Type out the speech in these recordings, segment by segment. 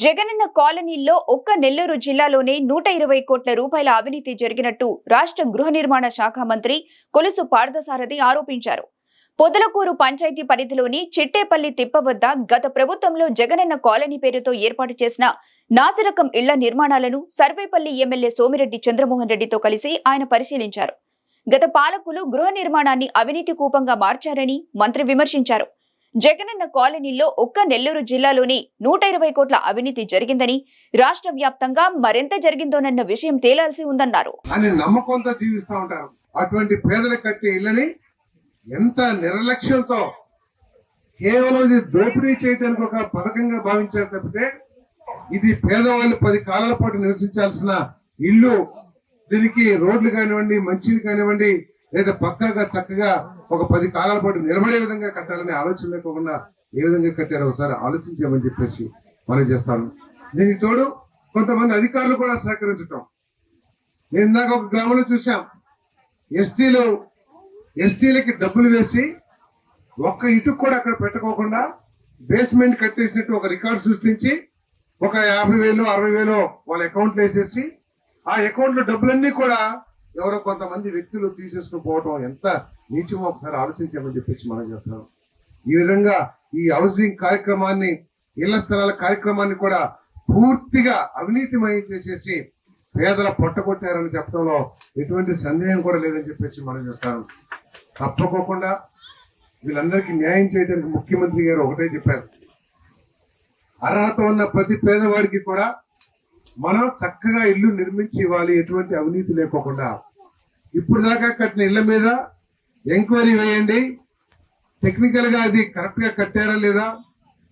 జగనన్న కాలనీల్లో ఒక్క నెల్లూరు జిల్లాలోనే నూట ఇరవై కోట్ల రూపాయల అవినీతి జరిగినట్టు రాష్ట్ర గృహ నిర్మాణ శాఖ మంత్రి కొలుసు పార్థసారథి ఆరోపించారు. పొదలకూరు పంచాయతీ పరిధిలోని చిట్టేపల్లి తిప్ప వద్ద గత ప్రభుత్వంలో జగనన్న కాలనీ పేరుతో ఏర్పాటు చేసిన నాసిరకం ఇళ్ళ నిర్మాణాలను సర్వేపల్లి ఎమ్మెల్యే సోమిరెడ్డి చంద్రమోహన్ రెడ్డితో కలిసి ఆయన పరిశీలించారు. గత పాలకులు గృహ నిర్మాణాన్ని అవినీతి కూపంగా మార్చారని మంత్రి విమర్శించారు. జగనన్న కాలనీలో ఒక్క నెల్లూరు జిల్లాలోని నూట ఇరవై కోట్ల అవినీతి జరిగిందని రాష్ట్ర వ్యాప్తంగా మరెంత జరిగిందోనన్న విషయం తేలాల్సి ఉందన్నారు. అని నమ్మకంతో జీవిస్తూ ఉంటారు. అటువంటి పేదల కట్టే ఇళ్ళని ఎంత నిర్లక్ష్యంతో కేవలం ఇది దోపిడీ చేయడానికి ఒక పథకంగా భావించారు తప్పితే ఇది పేదవాళ్ళు పది కాలాల పాటు నివసించాల్సిన ఇల్లు దీనికి రోడ్లు కానివ్వండి మంచిని కానివ్వండి లేదా పక్కాగా చక్కగా ఒక పది కాలాల పాటు నిలబడే విధంగా కట్టాలనే ఆలోచన లేకుండా ఏ విధంగా కట్టారో ఒకసారి ఆలోచించామని చెప్పేసి మనం చేస్తాను. దీనికి తోడు కొంతమంది అధికారులు కూడా సహకరించటం. నేను ఇందాక ఒక గ్రామంలో చూసాం ఎస్టీలు ఎస్టీలకి డబ్బులు వేసి ఒక్క ఇటుకు కూడా అక్కడ పెట్టుకోకుండా బేస్మెంట్ కట్టేసినట్టు ఒక రికార్డ్ సృష్టించి ఒక యాభై వేలు అరవై వేలు వాళ్ళ అకౌంట్లో వేసేసి ఆ అకౌంట్లో డబ్బులన్నీ కూడా ఎవరో కొంతమంది వ్యక్తులు తీసేసుకుని పోవటం ఎంత నీచమో ఒకసారి ఆలోచించామని చెప్పేసి మనం చేస్తున్నాం. ఈ విధంగా ఈ హౌసింగ్ కార్యక్రమాన్ని ఇళ్ళ స్థలాల కార్యక్రమాన్ని కూడా పూర్తిగా అవినీతిమయం చేసేసి పేదల పొట్టగొట్టారని చెప్పడంలో ఎటువంటి సందేహం కూడా లేదని చెప్పేసి మనం చేస్తాను తప్పకోకుండా వీళ్ళందరికీ న్యాయం చేయడానికి ముఖ్యమంత్రి గారు ఒకటే చెప్పారు. అర్హత ఉన్న ప్రతి పేదవాడికి కూడా మనం చక్కగా ఇల్లు నిర్మించి ఇవ్వాలి ఎటువంటి అవినీతి లేకోకుండా. ఇప్పుడు దాకా కట్టిన ఇళ్ళ మీద ఎంక్వైరీ వేయండి. టెక్నికల్గా అది కరెక్ట్గా కట్టారా లేదా?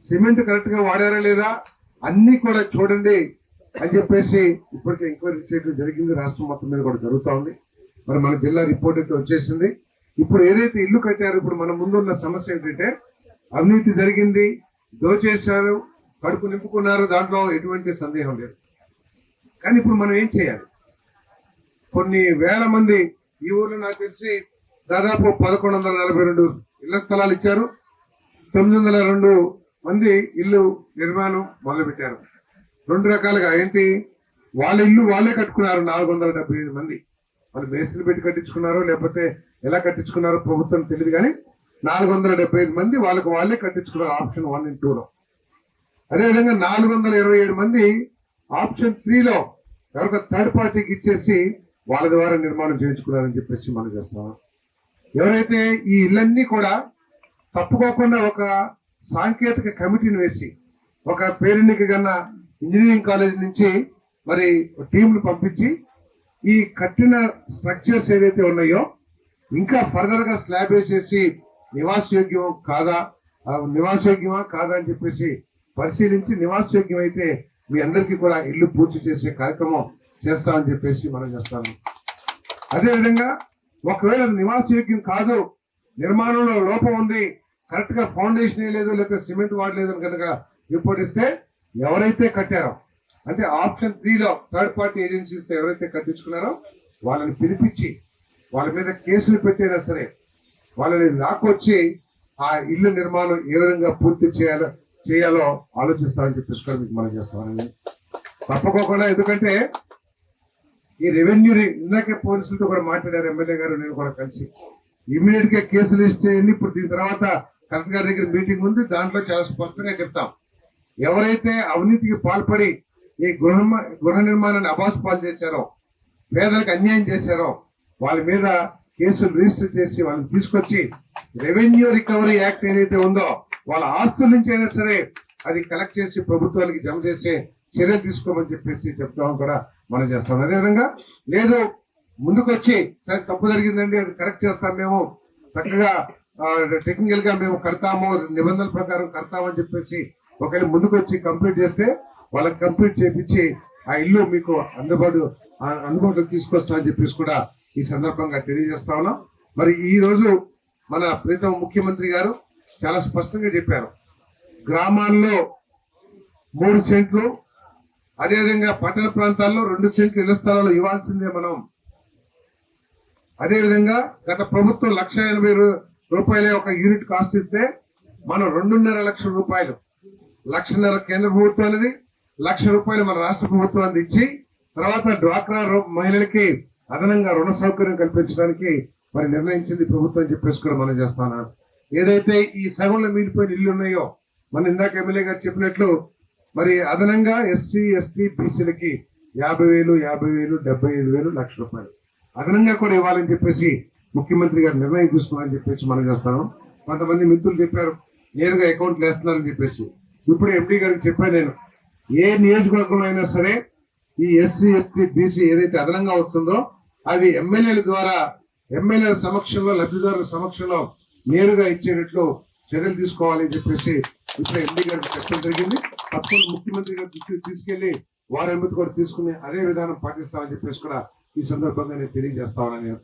సిమెంట్ కరెక్ట్గా వాడారా లేదా? అన్ని కూడా చూడండి అని చెప్పేసి ఇప్పటికే ఎంక్వైరీ చేయడం జరిగింది. రాష్ట్రం మొత్తం మీద కూడా జరుగుతూ ఉంది. మరి మన జిల్లా రిపోర్ట్ అయితే వచ్చేసింది. ఇప్పుడు ఏదైతే ఇల్లు కట్టారో ఇప్పుడు మన ముందున్న సమస్య ఏంటంటే అవినీతి జరిగింది. దోచేశారు కడుపు నింపుకున్నారు దాంట్లో ఎటువంటి సందేహం లేదు. కానీ ఇప్పుడు మనం ఏం చేయాలి? కొన్ని వేల మంది ఈ ఊర్లో నాకు తెలిసి దాదాపు పదకొండు వందల నలభై రెండు ఇళ్ళ స్థలాలు ఇచ్చారు. తొమ్మిది వందల రెండు మంది ఇల్లు నిర్మాణం మొదలుపెట్టారు. రెండు రకాలుగా ఏంటి? వాళ్ళ ఇల్లు వాళ్ళే కట్టుకున్నారు నాలుగు వందల డెబ్బై ఐదు మంది. వాళ్ళు మేస్త్రి పెట్టి కట్టించుకున్నారో లేకపోతే ఎలా కట్టించుకున్నారో ప్రభుత్వం తెలియదు కానీ నాలుగు వందల డెబ్బై ఐదు మంది వాళ్ళకు వాళ్ళే కట్టించుకున్నారు ఆప్షన్ వన్ అండ్ టూలో. అదేవిధంగా నాలుగు వందల ఇరవై ఏడు మంది ఆప్షన్ త్రీలో ఎవరికో థర్డ్ పార్టీకి ఇచ్చేసి వాళ్ళ ద్వారా నిర్మాణం చేయించుకున్నారని చెప్పేసి మనం చేస్తాం. ఎవరైతే ఈ ఇళ్ళన్నీ కూడా తప్పుకోకుండా ఒక సాంకేతిక కమిటీని వేసి ఒక పేరెన్నిక కన్నా ఇంజనీరింగ్ కాలేజ్ నుంచి మరి టీంలు పంపించి ఈ కట్టిన స్ట్రక్చర్స్ ఏదైతే ఉన్నాయో ఇంకా ఫర్దర్గా స్లాబ్ వేసేసి నివాసయోగ్యం కాదా నివాసయోగ్యమా కాదా అని చెప్పేసి పరిశీలించి నివాసయోగ్యం అయితే మీ అందరికీ కూడా ఇల్లు పూర్తి చేసే కార్యక్రమం చేస్తామని చెప్పేసి మనం చేస్తాము. అదేవిధంగా ఒకవేళ అది నివాసయోగ్యం కాదు నిర్మాణంలో లోపం ఉంది కరెక్ట్గా ఫౌండేషన్ లేదు లేకపోతే సిమెంట్ వాడలేదు అని కనుక రిపోర్ట్ ఇస్తే ఎవరైతే కట్టారో అంటే ఆప్షన్ త్రీలో థర్డ్ పార్టీ ఏజెన్సీస్తో ఎవరైతే కట్టించుకున్నారో వాళ్ళని పిలిపించి వాళ్ళ మీద కేసులు పెట్టైనా సరే వాళ్ళని లాక్కొచ్చి ఆ ఇల్లు నిర్మాణం ఏ విధంగా పూర్తి చేయాలో చేయాలో ఆలోచిస్తామని చెప్పేసి కూడా మీకు మనం చేస్తామని. తప్పకోకుండా ఎందుకంటే ఈ రెవెన్యూ ఇందాకే పోలీసులతో కూడా మాట్లాడారు ఎమ్మెల్యే గారు నేను కూడా కలిసి. ఇమీడియట్గా కేసులు ఇచ్చేయండి ఇప్పుడు దీని తర్వాత కలెక్టర్ గారి దగ్గర మీటింగ్ ఉంది. దాంట్లో చాలా స్పష్టంగా చెప్తాం. ఎవరైతే అవినీతికి పాల్పడి ఈ గృహ గృహ నిర్మాణాన్ని అబాస్ పాలు చేశారో పేదలకు అన్యాయం చేశారో వాళ్ళ మీద కేసులు రిజిస్టర్ చేసి వాళ్ళని తీసుకొచ్చి రెవెన్యూ రికవరీ యాక్ట్ ఏదైతే ఉందో వాళ్ళ ఆస్తుల నుంచి అయినా సరే అది కలెక్ట్ చేసి ప్రభుత్వానికి జమ చేసే చర్యలు తీసుకోమని చెప్పేసి చెప్తామని కూడా మనం చేస్తాం. అదేవిధంగా లేదు ముందుకొచ్చి తప్పు జరిగిందండి అది కరెక్ట్ చేస్తాం మేము. చక్కగా టెక్నికల్గా మేము కడతాము నిబంధనల ప్రకారం కడతామని చెప్పేసి ఒకవేళ ముందుకొచ్చి కంప్లీట్ చేస్తే వాళ్ళకి కంప్లీట్ చేపించి ఆ ఇల్లు మీకు అందుబాటు అందుబాటులో అందుబాటులోకి తీసుకొస్తామని చెప్పేసి కూడా ఈ సందర్భంగా తెలియజేస్తా ఉన్నాం. మరి ఈ రోజు మన ప్రీతం ముఖ్యమంత్రి గారు చాలా స్పష్టంగా చెప్పారు. గ్రామాల్లో మూడు సెంట్లు అదేవిధంగా పట్టణ ప్రాంతాల్లో రెండు సెంట్లు ఇళ్ళ స్థలాలు ఇవ్వాల్సిందే మనం. అదేవిధంగా గత ప్రభుత్వం లక్ష ఎనభై రూపాయల రూపాయలే ఒక యూనిట్ కాస్ట్ ఇస్తే మనం రెండున్నర లక్షల రూపాయలు లక్షన్నర కేంద్ర ప్రభుత్వానిది లక్ష రూపాయలు మన రాష్ట్ర ప్రభుత్వం అందించి తర్వాత డ్వాక్రా మహిళలకి అదనంగా రుణ సౌకర్యం కల్పించడానికి మరి నిర్ణయించింది ప్రభుత్వం చెప్పేసి కూడా మనం చేస్తాను ఏదైతే ఈ సగంలో మిగిలిపోయిన ఇల్లు ఉన్నాయో మన ఇందాక ఎమ్మెల్యే గారు చెప్పినట్లు మరి అదనంగా ఎస్సీ ఎస్టీ బీసీలకి యాభై వేలు యాభై వేలు డెబ్బై ఐదు వేలు లక్ష రూపాయలు. అదనంగా కూడా ఇవ్వాలని చెప్పేసి ముఖ్యమంత్రి గారు నిర్ణయం తీసుకున్నారని చెప్పేసి మనం చేస్తాను కొంతమంది మిత్రులు చెప్పారు నేరుగా అకౌంట్లు వేస్తున్నారని చెప్పేసి. ఇప్పుడు ఎండి గారికి చెప్పాను నేను ఏ నియోజకవర్గంలో అయినా సరే ఈ ఎస్సీ ఎస్టీ బీసీ ఏదైతే అదనంగా వస్తుందో అది ఎమ్మెల్యేల ద్వారా ఎమ్మెల్యేల సమక్షంలో లబ్ధిదారుల సమక్షంలో నేరుగా ఇచ్చేటట్లు చర్యలు తీసుకోవాలని చెప్పేసి ఇప్పుడు ఎంపీ గారికి చెప్పడం జరిగింది. తప్పకుండా ముఖ్యమంత్రి గారి దృష్టికి తీసుకెళ్ళి వారి అనుమతి కూడా తీసుకుని అదే విధానం పాటిస్తామని చెప్పేసి కూడా ఈ సందర్భంగా నేను తెలియజేస్తామని